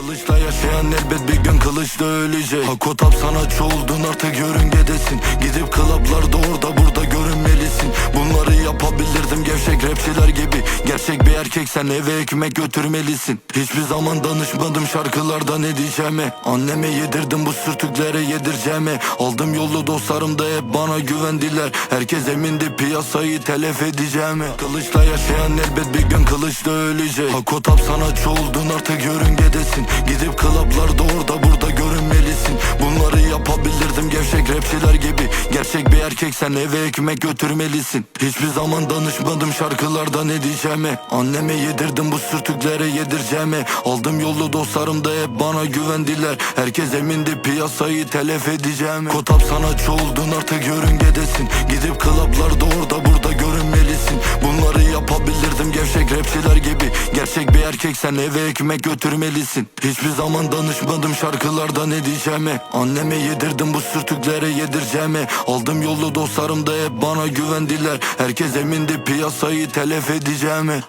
Kılıçla yaşayan elbet bir gün kılıçla ölecek. Hakotap sanatçı oldun artık yörüngedesin. Gidip klaplarda orada burada görünmelisin. Bunları yapabilirdim gevşek rapçiler gibi. Gerçek erkeksen eve ekmek götürmelisin. Hiçbir zaman danışmadım şarkılarda ne diyeceğimi Anneme yedirdim bu sürtüklere yedireceğimi Aldım yolu dostlarım da hep bana güvendiler Herkes emindi piyasayı telef edeceğimi Kılıçla yaşayan elbet bir gün kılıçla ölecek. Hakotap sanatçı oldun artık yörüngedesin Gidip klaplarda orada burada rapçiler gibi. Gerçek bir erkeksen eve ekmek götürmelisin. Hiçbir zaman danışmadım şarkılarda ne diyeceğimi. Anneme yedirdim bu sürtüklere yedireceğimi. Aldım yolu dostlarım da hep bana güvendiler. Herkes emindi piyasayı telef edeceğimi. Kotap sanatçı oldun artık yörüngedesin. Gidip klaplarda orada burada Bunları yapabilirdim gevşek rapçiler gibi Gerçek bir erkeksen eve ekmek götürmelisin. Hiçbir zaman danışmadım şarkılarda ne diyeceğimi. Anneme yedirdim bu sürtüklere yedireceğimi. Aldım yolu dostlarım da hep bana güvendiler. Herkes emindi piyasayı telef edeceğimi